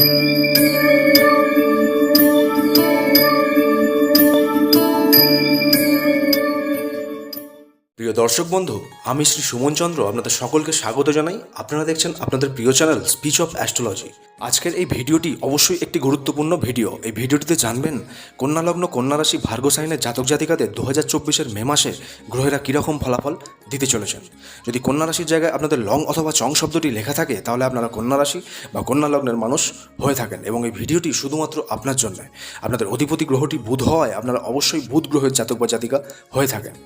Thank you. প্রিয় দর্শক বন্ধু, আমি শ্রী সুমন চন্দ্র আপনাদের সকলকে স্বাগত জানাই। আপনারা দেখছেন আপনাদের প্রিয় চ্যানেল স্পিচ অফ অ্যাস্ট্রোলজি। আজকের এই ভিডিওটি অবশ্যই একটি গুরুত্বপূর্ণ ভিডিও। এই ভিডিওটিতে জানবেন, কন্যালগ্ন কন্যা রাশি ভার্গ সাইনের জাতক জাতিকাদের দু হাজার চব্বিশের মে মাসে গ্রহেরা কীরকম ফলাফল দিতে চলেছেন। যদি কন্যা রাশির জায়গায় আপনাদের লং অথবা চং শব্দটি লেখা থাকে, তাহলে আপনারা কন্যা রাশি বা কন্যা লগ্নের মানুষ হয়ে থাকেন এবং এই ভিডিওটি শুধুমাত্র আপনার জন্য। আপনাদের অধিপতি গ্রহটি বুধ হওয়ায় আপনারা অবশ্যই বুধ গ্রহের জাতক বা জাতিকা হয়ে থাকেন।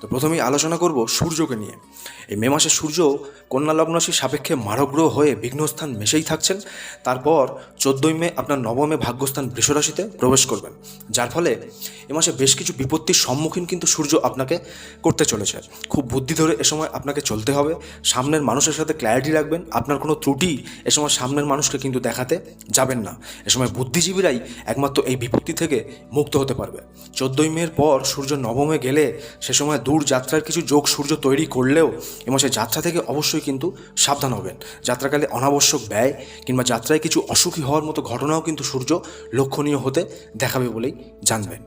তো প্রথমেই আলোচনা করব সূর্যকে নিয়ে। এই মে মাসে সূর্য কন্যা লগ্নরাশির সাপেক্ষে মারগ্রহ হয়ে বিঘ্নস্থান মেশেই থাকছেন। তারপর চোদ্দই মে আপনার নবমে ভাগ্যস্থান বৃষরাশিতে প্রবেশ করবেন। যার ফলে এ মাসে বেশ কিছু বিপত্তির সম্মুখীন কিন্তু সূর্য আপনাকে করতে চলেছে। খুব বুদ্ধি ধরে এ সময় আপনাকে চলতে হবে। সামনের মানুষের সাথে ক্ল্যারিটি রাখবেন। আপনার কোনো ত্রুটি এ সময় সামনের মানুষকে কিন্তু দেখাতে যাবেন না। এ সময় বুদ্ধিজীবীরাই একমাত্র এই বিপত্তি থেকে মুক্ত হতে পারবে। চোদ্দই মের পর সূর্য নবমে গেলে সে সময় দূর যাত্রার কিছু যোগ সূর্য তৈরি করলেও এবং মাসে যাত্রা থেকে অবশ্যই কিন্তু সাবধান হবেন। যাত্রাকালে অনাবশ্যক ব্যয় কিংবা যাত্রায় কিছু অসুখী হওয়ার মতো ঘটনাও কিন্তু সূর্য লক্ষণীয় হতে দেখাবে বলেই জানবেন।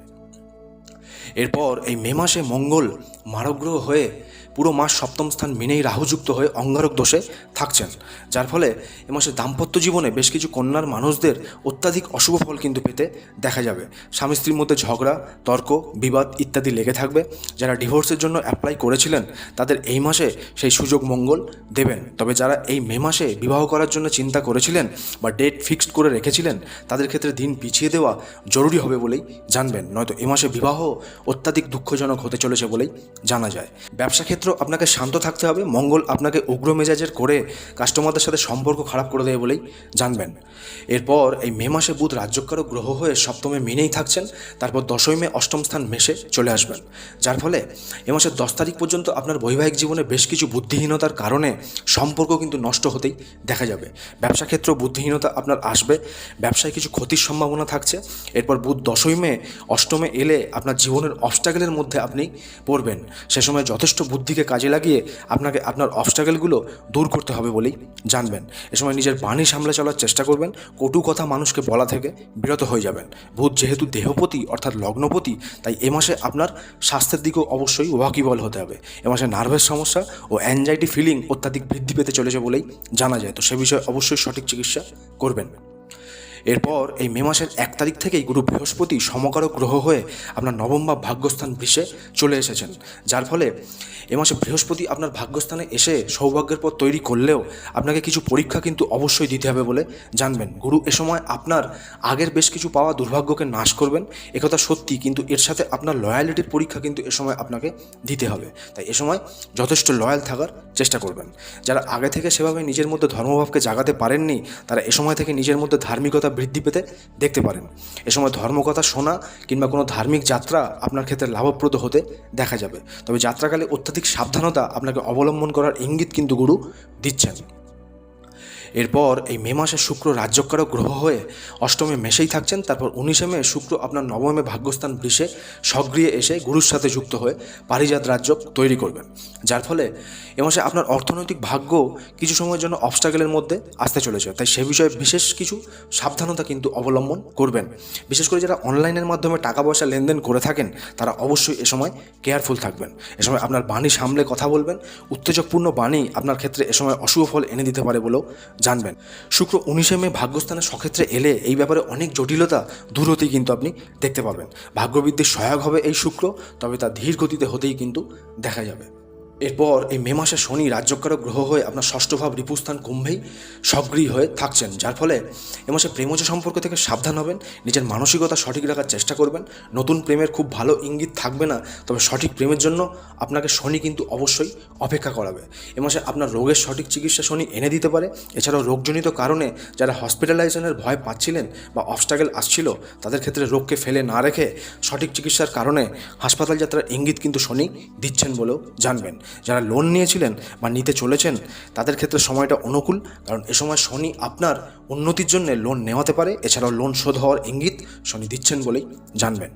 এরপর এই মে মাসে মঙ্গল মারগ্রহ হয়ে পুরো মাস সপ্তম স্থান মেনেই রাহুযুক্ত হয়ে অঙ্গারক দোষে থাকছেন। যার ফলে এ মাসে দাম্পত্য জীবনে বেশ কিছু কন্যার মানুষদের অত্যাধিক অশুভ ফল কিন্তু পেতে দেখা যাবে। স্বামী স্ত্রীর মধ্যে ঝগড়া, তর্ক, বিবাদ ইত্যাদি লেগে থাকবে। যারা ডিভোর্সের জন্য অ্যাপ্লাই করেছিলেন, তাদের এই মাসে সেই সুযোগ মঙ্গল দেবেন। তবে যারা এই মে মাসে বিবাহ করার জন্য চিন্তা করেছিলেন বা ডেট ফিক্সড করে রেখেছিলেন, তাদের ক্ষেত্রে দিন পিছিয়ে দেওয়া জরুরি হবে বলেই জানবেন। নয়তো এ মাসে বিবাহ অত্যাধিক দুঃখজনক হতে চলেছে বলেই জানা যায়। ব্যবসা ক্ষেত্র আপনাকে শান্ত থাকতে হবে, মঙ্গল আপনাকে উগ্র মেজাজের করে কাস্টমারদের সাথে সম্পর্ক খারাপ করে দেবে বলেই জানবেন। এরপর এই মে মাসে বুধ রাজ্যকারক গ্রহ হয়ে সপ্তমে মিনেই থাকছেন, তারপর দশই মে অষ্টম স্থান মেশে চলে আসবেন। যার ফলে এ মাসের দশ তারিখ পর্যন্ত আপনার বৈবাহিক জীবনে বেশ কিছু বুদ্ধিহীনতার কারণে সম্পর্ক কিন্তু নষ্ট হতেই দেখা যাবে। ব্যবসা ক্ষেত্র বুদ্ধিহীনতা আপনার আসবে, ব্যবসায় কিছু ক্ষতির সম্ভাবনা থাকছে। এরপর বুধ দশই মে অষ্টমে এলে আপনার জীবনের অবস্টাকেলের মধ্যে আপনি পড়বেন। সে সময় যথেষ্ট বুদ্ধিকে কাজে লাগিয়ে আপনাকে, আপনার অবস্টাকেলগুলো দূর করতে হবে বলেই জানবেন। এ সময় নিজের বাণী সামলে চলার চেষ্টা করবেন, কটু কথা মানুষকে বলা থেকে বিরত হয়ে যাবেন। ভূত যেহেতু দেহপতি, অর্থাৎ লগ্নপতি, তাই এ মাসে আপনার স্বাস্থ্যের দিকেও অবশ্যই ওয়াকিবল হতে হবে। এ মাসে নার্ভাস সমস্যা ও অ্যাংজাইটি ফিলিং অত্যাধিক বৃদ্ধি পেতে চলেছে বলেই জানা যায়। তো সে বিষয়ে অবশ্যই সঠিক চিকিৎসা করবেন। এরপর এই মে মাসের এক তারিখ থেকেই গুরু বৃহস্পতি সমকারক গ্রহ হয়ে আপনার নবম বা ভাগ্যস্থান বৃষে চলে এসেছেন। যার ফলে এ মাসে বৃহস্পতি আপনার ভাগ্যস্থানে এসে সৌভাগ্যের পথ তৈরি করলেও আপনাকে কিছু পরীক্ষা কিন্তু অবশ্যই দিতে হবে বলে জানবেন। গুরু এ সময় আপনার আগের বেশ কিছু পাওয়া দুর্ভাগ্যকে নাশ করবেন একথা সত্যি, কিন্তু এর সাথে আপনার লয়ালিটির পরীক্ষা কিন্তু এ সময় আপনাকে দিতে হবে। তাই এ সময় যথেষ্ট লয়াল থাকার চেষ্টা করবেন। যারা আগে থেকে সেভাবে নিজের মধ্যে ধর্মভাবকে জাগাতে পারেননি, তারা এ সময় থেকে নিজের মধ্যে ধার্মিকতা বৃদ্ধি পেতে দেখতে পারেন। এ সময় ধর্মকথা, শোনা কিংবা কোনো ধার্মিক যাত্রা আপনার ক্ষেত্রে লাভপ্রদ হতে দেখা যাবে। তবে যাত্রাকালে অত্যাধিক সাবধানতা আপনাকে অবলম্বন করার ইঙ্গিত কিন্তু গুরু দিচ্ছেন। এরপর এই মে মাসে শুক্র রাজ্যকারক গ্রহ হয়ে অষ্টমে মেশেই থাকছেন। তারপর উনিশে মে শুক্র আপনার নবমে ভাগ্যস্থান বৃষে সক্রিয় এসে গুরুর সাথে যুক্ত হয়ে পারিজাত রাজ্য তৈরি করবেন। যার ফলে এ মাসে আপনার অর্থনৈতিক ভাগ্য কিছু সময়ের জন্য অবস্টাকেলের মধ্যে আসতে চলেছে। তাই সে বিষয়ে বিশেষ কিছু সাবধানতা কিন্তু অবলম্বন করবেন। বিশেষ করে যারা অনলাইনের মাধ্যমে টাকা পয়সা লেনদেন করে থাকেন, তারা অবশ্যই এ সময় কেয়ারফুল থাকবেন। এ সময় আপনার বাণী সামলে কথা বলবেন। উত্তেজকপূর্ণ বাণী আপনার ক্ষেত্রে এ সময় অশুভ ফল এনে দিতে পারে বলেও জানবেন। শুক্র উনিশে মে ভাগ্যস্থানে সক্ষেত্রে এলে এই ব্যাপারে অনেক জটিলতা দূর হতেই কিন্তু আপনি দেখতে পাবেন। ভাগ্যবৃদ্ধির সহায়ক হবে এই শুক্র, তবে তা ধীর গতিতে হতেই কিন্তু দেখা যাবে। এরপর এই মে মাসে শনি রাজ্যকারক গ্রহ হয়ে আপনার ষষ্ঠ ভাব রিপুস্থান কুম্ভেই সক্রিয় হয়ে থাকছেন। যার ফলে এ মাসে প্রেমজ সম্পর্ক থেকে সাবধান হবেন, নিজের মানসিকতা সঠিক রাখার চেষ্টা করবেন। নতুন প্রেমের খুব ভালো ইঙ্গিত থাকবে না, তবে সঠিক প্রেমের জন্য আপনাকে শনি কিন্তু অবশ্যই অপেক্ষা করাবে। এ মাসে আপনার রোগের সঠিক চিকিৎসা শনি এনে দিতে পারে। এছাড়াও রোগজনিত কারণে যারা হসপিটালাইজেশনের ভয় পাচ্ছিলেন বা অবস্টাকেল আসছিল, তাদের ক্ষেত্রে রোগকে ফেলে না রেখে সঠিক চিকিৎসার কারণে হাসপাতাল যাত্রার ইঙ্গিত কিন্তু শনি দিচ্ছেন বলেও জানবেন। যারা লোন নিয়েছিলেন বা নিতে চলেছেন, তাদের ক্ষেত্রে সময়টা অনুকূল। কারণ এ সময় শনি আপনার উন্নতির জন্য লোন নেওয়াতে পারে। এছাড়াও লোন শোধ হওয়ার ইঙ্গিত শনি দিচ্ছেন বলেই জানবেন।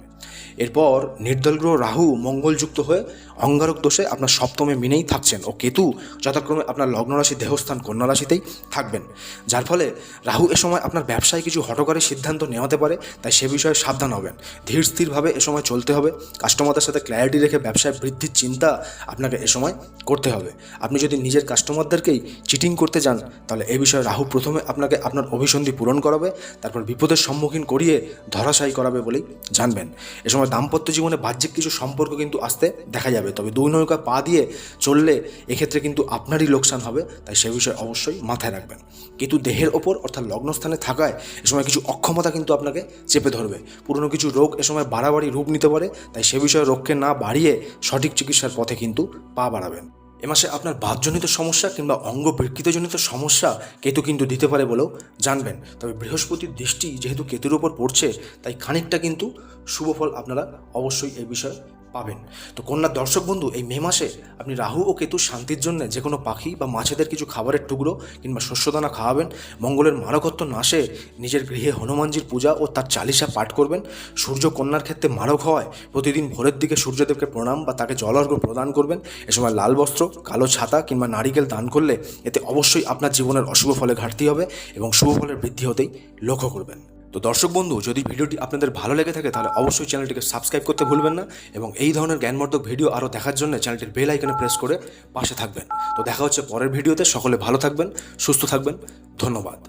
এরপর নির্দল গ্রহ রাহু মঙ্গলযুক্ত হয়ে অঙ্গারক দোষে আপনার সপ্তমে মিনেই থাকছেন ও কেতু যথাক্রমে আপনার লগ্নরাশি, দেহস্থান কন্যা রাশিতেই থাকবেন। যার ফলে রাহু এ সময় আপনার ব্যবসায় কিছু হটকারী সিদ্ধান্ত নেওয়াতে পারে, তাই সে বিষয়ে সাবধান হবেন। ধীর স্থিরভাবে এ সময় চলতে হবে, কাস্টমারদের সাথে ক্ল্যারিটি রেখে ব্যবসায় বৃদ্ধির চিন্তা আপনাকে এ সময় করতে হবে। আপনি যদি নিজের কাস্টমারদেরকেই চিটিং করতে যান, তাহলে এ বিষয়ে রাহু প্রথমে আপনাকে আপনার অভিসন্ধি পূরণ করাবে, তারপর বিপদের সম্মুখীন করিয়ে ধরাশায়ী করাবে বলেই জানবেন। এ সময় দাম্পত্য জীবনে বাহ্যিক কিছু সম্পর্ক কিন্তু আসতে দেখা যাবে। তবে দুই নৌকা পা দিয়ে চললে এক্ষেত্রে কিন্তু আপনারই লোকসান হবে, তাই সে বিষয়ে অবশ্যই মাথায় রাখবেন। কিন্তু দেহের ওপর অর্থাৎ লগ্নস্থানে থাকায় এ সময় কিছু অক্ষমতা কিন্তু আপনাকে চেপে ধরবে। পুরনো কিছু রোগ এ সময় বাড়াবাড়ি রূপ নিতে পারে, তাই সে বিষয়ে রোগকে না বাড়িয়ে সঠিক চিকিৎসার পথে কিন্তু পা বাড়াবেন। এ মাসে আপনার বাদজনিত সমস্যা কিংবা অঙ্গ বিকৃতজনিত সমস্যা কেতু কিন্তু দিতে পারে বলেও জানবেন। তবে বৃহস্পতির দৃষ্টি যেহেতু কেতুর ওপর পড়ছে, তাই খানিকটা কিন্তু শুভ ফল আপনারা অবশ্যই এই বিষয়ে পাবেন। তো কন্যা দর্শক বন্ধু, এই মে মাসে আপনি রাহু ও কেতু শান্তির জন্য যে কোনো পাখি বা মাছেদের কিছু খাবারের টুকরো কিংবা শস্যদানা খাওয়াবেন, মঙ্গলের মারকত্ব নাশে নিজের গৃহে হনুমানজির পূজা ও তার চালিশা পাঠ করবেন। সূর্য কন্যার ক্ষেত্রে মারক হওয়ায় প্রতিদিন ভোরের দিকে সূর্যদেবকে প্রণাম বা তাকে জলর্ঘ প্রদান করবেন। এ সময় লাল বস্ত্র, কালো ছাতা কিংবা নারিকেল দান করলে এতে অবশ্যই আপনার জীবনের অশুভ ফলে ঘাটতি হবে এবং শুভ ফলের বৃদ্ধি হতেই লক্ষ্য করবেন। তো দর্শক বন্ধু, যদি ভিডিওটি আপনাদের ভালো লেগে থাকে, তাহলে অবশ্যই চ্যানেলটিকে সাবস্ক্রাইব করতে ভুলবেন না এবং এই ধরনের জ্ঞানবর্ধক ভিডিও আরও দেখার জন্য চ্যানেলটির বেল আইকনে প্রেস করে পাশে থাকবেন। তো দেখা হচ্ছে পরের ভিডিওতে। সকলে ভালো থাকবেন, সুস্থ থাকবেন। ধন্যবাদ।